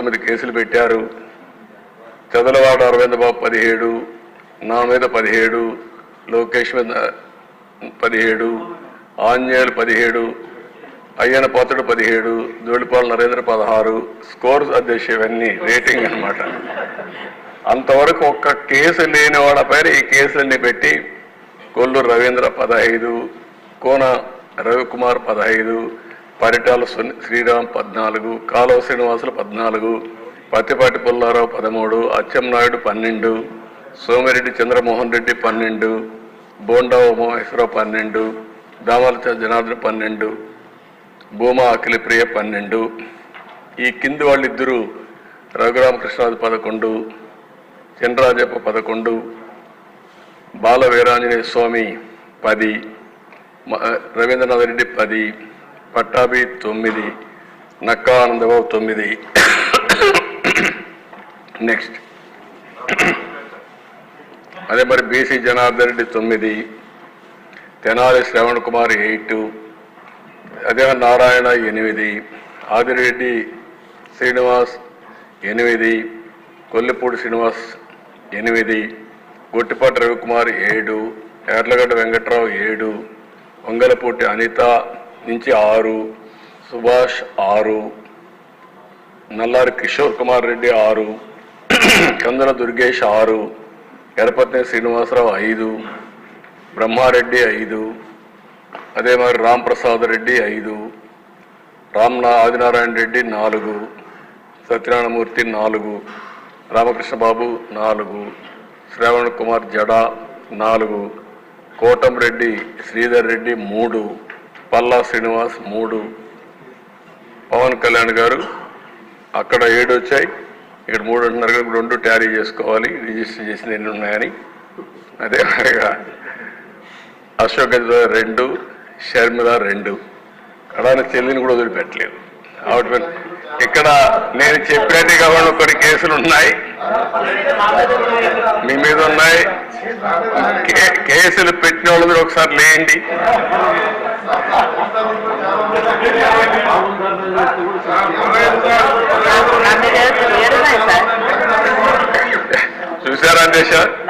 తొమ్మిది కేసులు పెట్టారు. చదలవాడ అరవింద్ బాబు పదిహేడు నా మీద పదిహేడు లోకేష్ మీద పదిహేడు ఆంజనేయులు పదిహేడు అయ్యన పోతడు పదిహేడు ధూళిపాల నరేంద్ర పదహారు స్కోర్స్ అధ్యక్ష ఇవన్నీ రేటింగ్ అన్నమాట. అంతవరకు ఒక్క కేసు లేని వాళ్ళ పైన ఈ కేసులన్నీ పెట్టి కొల్లు రవీంద్ర పదహైదు కోన రవికుమార్ పదహైదు పరిటాల సుని- శ్రీరామ్ పద్నాలుగు కాలువ శ్రీనివాసులు పద్నాలుగు పత్తిపాటి పుల్లారావు పదమూడు అచ్చెంనాయుడు పన్నెండు సోమిరెడ్డి చంద్రమోహన్ రెడ్డి పన్నెండు బోండా ఉమామేశ్వరరావు పన్నెండు దామల జనార్దన్ పన్నెండు భూమా అఖిలప్రియ పన్నెండు. ఈ కింది వాళ్ళిద్దరూ రఘురామకృష్ణరాజు పదకొండు చినరాజప్ప పదకొండు బాల వీరాంజనేయ స్వామి పది మ- రవీంద్రనాథ్ రెడ్డి పది పట్టాభి తొమ్మిది నక్కా ఆనందబాబు తొమ్మిది. నెక్స్ట్ అదే మరి బీసీ జనార్దన్ రెడ్డి తొమ్మిది తెనాలి శ్రవణ్ కుమార్ ఎయిట్ అదే నారాయణ ఎనిమిది ఆదిరెడ్డి శ్రీనివాస్ ఎనిమిది కొల్లిపూడి శ్రీనివాస్ ఎనిమిది గొట్టిపాటి రవికుమార్ ఏడు ఎర్లగడ్డ వెంకట్రావు ఏడు వంగలపూటి అనిత నుంచి ఆరు సుభాష్ ఆరు నల్లారి కిషోర్ కుమార్ రెడ్డి ఆరు కందన దుర్గేష్ ఆరు ఎడపత్ని శ్రీనివాసరావు ఐదు బ్రహ్మారెడ్డి ఐదు అదే మరి రాంప్రసాద్ రెడ్డి ఐదు రామ్నా ఆదినారాయణ రెడ్డి నాలుగు సత్యనారాయణమూర్తి నాలుగు రామకృష్ణబాబు నాలుగు శ్రావణ్ కుమార్ జడా నాలుగు కోటం రెడ్డి శ్రీధర్ రెడ్డి మూడు పల్లా శ్రీనివాస్ మూడు పవన్ కళ్యాణ్ గారు అక్కడ ఏడు వచ్చాయి. ఇక్కడ మూడు అంటున్నారు కనుక రెండు ట్యారీ చేసుకోవాలి. రిజిస్టర్ చేసిన ఎన్ని ఉన్నాయని. అదే మాదిరిగా అశోక్ రెండు షర్మిల రెండు. కడాన చెల్లిని కూడా వదిలిపెట్టలేదు. ఆవిడ ఇక్కడ నేను చెప్పినట్టు కాకుండా కొన్ని కేసులు ఉన్నాయి. మీ మీద ఉన్నాయి. కే- కేసులు పెట్టిన వాళ్ళు ఒకసారి లేండి నా మీద ఏడు ఏడున్నాయి సార్ చూసారా దేశ నా మీద ఏడున్నాయి సార్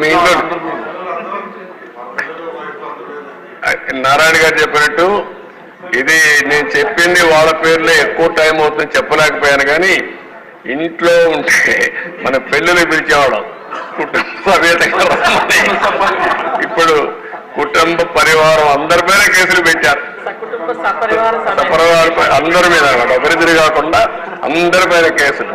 మీ ఇంట్లో నారాయణ గారు చెప్పినట్టు ఇది నేను చెప్పింది వాళ్ళ పేర్లే ఎక్కువ టైం అవుతుంది చెప్పలేకపోయాను కానీ ఇంట్లో ఉంటే మన పెళ్ళిళ్ళు పిలిచేవాళ్ళం. కుటుంబ. ఇప్పుడు కుటుంబ పరివారం అందరి మీద కేసులు పెట్టారు. సపరివార అందరి మీద ఒకరిద్దరు కాకుండా అందరి పైన కేసులు.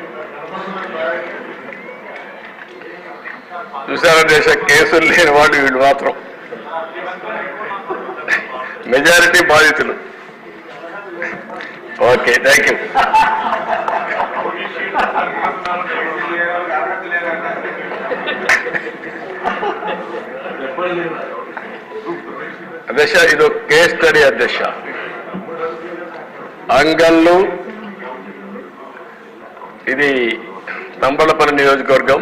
చూసారా దేశ కేసులు లేని వాళ్ళు వీళ్ళు మాత్రం. మెజారిటీ బాధితులు. Okay thank you. అధ్యక్ష ఇది ఒక కేస్ స్టడీ అధ్యక్ష. అంగళ్ళు ఇది తంబలపల్లి నియోజకవర్గం.